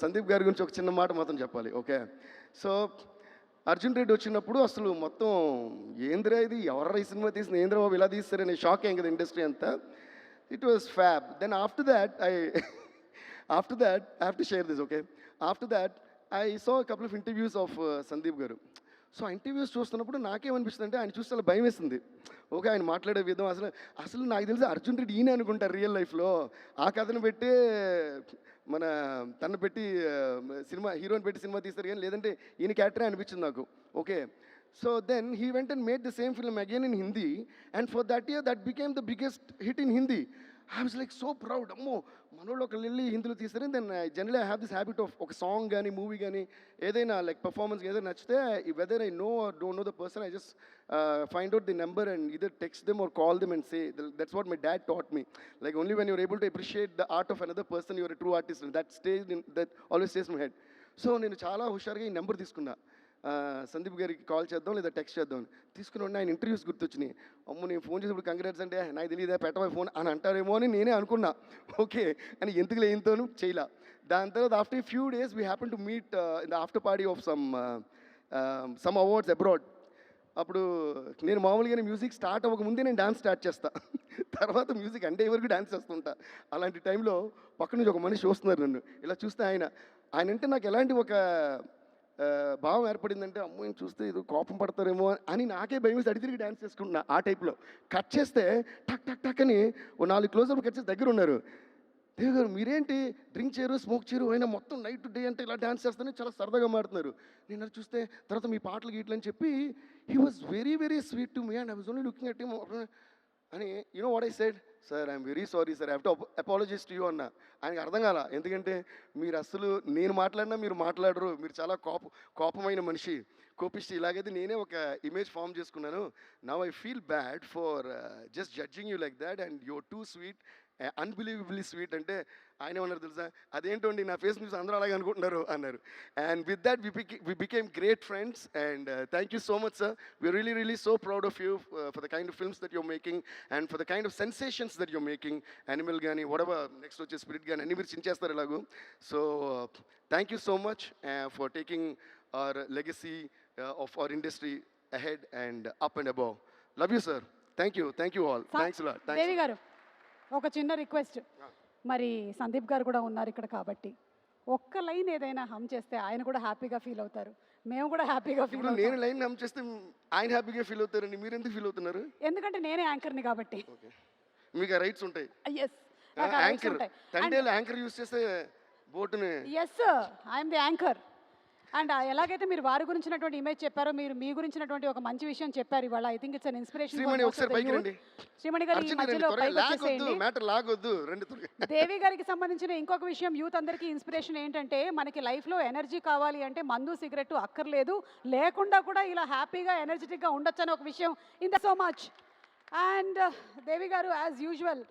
సందీప్ గారి గురించి ఒక చిన్న మాట మాత్రం చెప్పాలి ఓకే? సో అర్జున్ రెడ్డి వచ్చినప్పుడు అసలు మొత్తం ఏంద్రా ఇది? ఎవరు ఈ సినిమా తీసిన ఏంద్రా బాబు ఇలా తీస్తారని షాక్ అయ్యింది కదా ఇండస్ట్రీ అంతా. It was fab then after that I after that I have to share this okay after that I so couple of interviews of Sandeep garu so uh interviews చూస్తున్నప్పుడు నాకేమనిపిస్తుంది అంటే ఆయన చూస్తే అలా భయం వేస్తుంది ఓకే ఆయన మాట్లాడే విధం అసలు అసలు నాకు తెలిసి అర్జున్ రెడ్డి ఈయన అనుకుంటారు రియల్ లైఫ్లో. ఆ కథను పెట్టి మన తను పెట్టి సినిమా హీరోని పెట్టి సినిమా తీస్తారు కానీ లేదంటే ఈయన క్యారెక్టరే అనిపించింది నాకు. Okay. So then he went and made the same film again in Hindi. And for that year that became the biggest hit in Hindi. I was like so proud. అమ్మో మనోళ్ళు ఒకళ్ళు వెళ్ళి హిందీలో తీస్తారు then generally I have this habit of ఒక song కానీ movie కానీ ఏదైనా లైక్ పర్ఫార్మెన్స్ ఏదైనా నచ్చితే whether I no don't know the person I just find out the number and either text them or call them and say that's what my dad taught me like only when you're able to appreciate the art of another person you're true artist that stage that always stays my head so నేను చాలా హుషారుగా ఈ number తీసుకున్నా. సందీప్ గారికి call చేద్దాం లేదా text చేద్దాం. తీసుకుని ఉండి ఆయన ఇంటర్వ్యూస్ గుర్తొచ్చినాయి. అమ్మ నేను ఫోన్ చేసినప్పుడు కంగ్రాట్స్ అంటే నాకు తెలియదా పెట్టవా ఫోన్ అని అంటారేమో అని నేనే అనుకున్నా. ఓకే. అని ఎందుకు లేనితోను చేయలా. దాని తర్వాత after few days we happen to meet in the after party of some some awards abroad అప్పుడు నేను మామూలుగానే మ్యూజిక్ స్టార్ట్ అవ్వక ముందే నేను డాన్స్ స్టార్ట్ చేస్తా. తర్వాత మ్యూజిక్ అంటే వరకు డ్యాన్స్ చేస్తుంటా. అలాంటి టైంలో పక్క నుంచి ఒక మనిషి చూస్తున్నారు నన్ను. ఇలా చూస్తే ఆయన. ఆయన అంటే నాకు ఎలాంటి ఒక భావం ఏర్పడిందంటే అమ్మో నేను చూస్తే ఇది కోపం పడతారేమో అని నాకే భయం వేసి తిరిగి డ్యాన్స్ చేసుకుంటున్నా ఆ టైప్లో. కట్ చేస్తే టక్ టక్ టక్ అని ఓ నాలుగు క్లోజప్ కట్ చేసి దగ్గర ఉన్నారు. దేవ్ గారు మీరేంటి డ్రింక్ చేయరు స్మోక్ చేయరు అయినా మొత్తం నైట్ డే అంటే ఇలా డ్యాన్స్ చేస్తానే చాలా సరదాగా మాడుతున్నారు నేను చూస్తే తర్వాత మీ పాటలు గీట్లని చెప్పి he was very very sweet to me and I was only looking at అని you know what I said sir I'm very sorry sir have to apologies to you అన్న. ఆయనకి అర్థం కాల. ఎందుకంటే మీరు అసలు నేను మాట్లాడినా మీరు మాట్లాడరు. మీరు చాలా కోప కోపమైన మనిషి. కోపిష్టి. ఇలాగైతే నేనే ఒక ఇమేజ్ ఫామ్ చేసుకున్నాను. Now I feel bad for just judging you like that and you're too sweet unbelievably sweet అంటే ఆయన ఏమన్నారు తెలుసా? అదేంటండి నా ఫేస్ న్యూస్ అందరూ అలాగే అనుకుంటున్నారు అన్నారు. And with that we we became great friends and thank you so much sir we're really really so proud of you for the kind of films that you're making and for the kind of sensations that you're making Animal కానీ వడవ next వచ్చే spirit కానీ అన్ని మీరు చించేస్తారు ఇలాగూ. So thank you so much for taking our legacy of our industry ahead and up and above love you sir thank you thank you all thanks Devi garu ఒక చిన్న రిక్వెస్ట్. మరి సందీప్ గారు కూడా ఉన్నారు ఇక్కడ కాబట్టి. ఒక్క లైన్ ఏదైనా హమ్ చేస్తే ఆయన కూడా హ్యాపీగా ఫీల్ అవుతారు. మేము కూడా హ్యాపీగా ఫీల్ ఇప్పుడు నేను లైన్ నమ్ము చేస్తే ఆయన హ్యాపీగా ఫీల్ అవుతారండి. మీరు ఎందుకు ఫీల్ అవుతున్నారు? ఎందుకంటే నేనే యాంకర్ని కాబట్టి. మీకు ఆ రైట్స్ ఉంటాయి. Yes anchor. Thandel anchor use చేస్తే బోటుని yes I'm the anchor and ఎలాగైతే మీరు వారి గురించినటువంటి ఇమేజ్ చెప్పారో మీరు మీ గురించినటువంటి ఒక మంచి విషయం చెప్పారు ఇవాళ. I think it's an inspiration Srimani garu ఈ మధ్యలో దేవి గారికి సంబంధించిన ఇంకొక విషయం యూత్ అందరికీ ఇన్స్పిరేషన్ ఏంటంటే మనకి లైఫ్లో ఎనర్జీ కావాలి అంటే మందు సిగరెట్ అక్కర్లేదు. లేకుండా కూడా ఇలా హ్యాపీగా ఎనర్జెటిక్గా ఉండొచ్చు అనే ఒక విషయం. In the so much and Devi garu as usual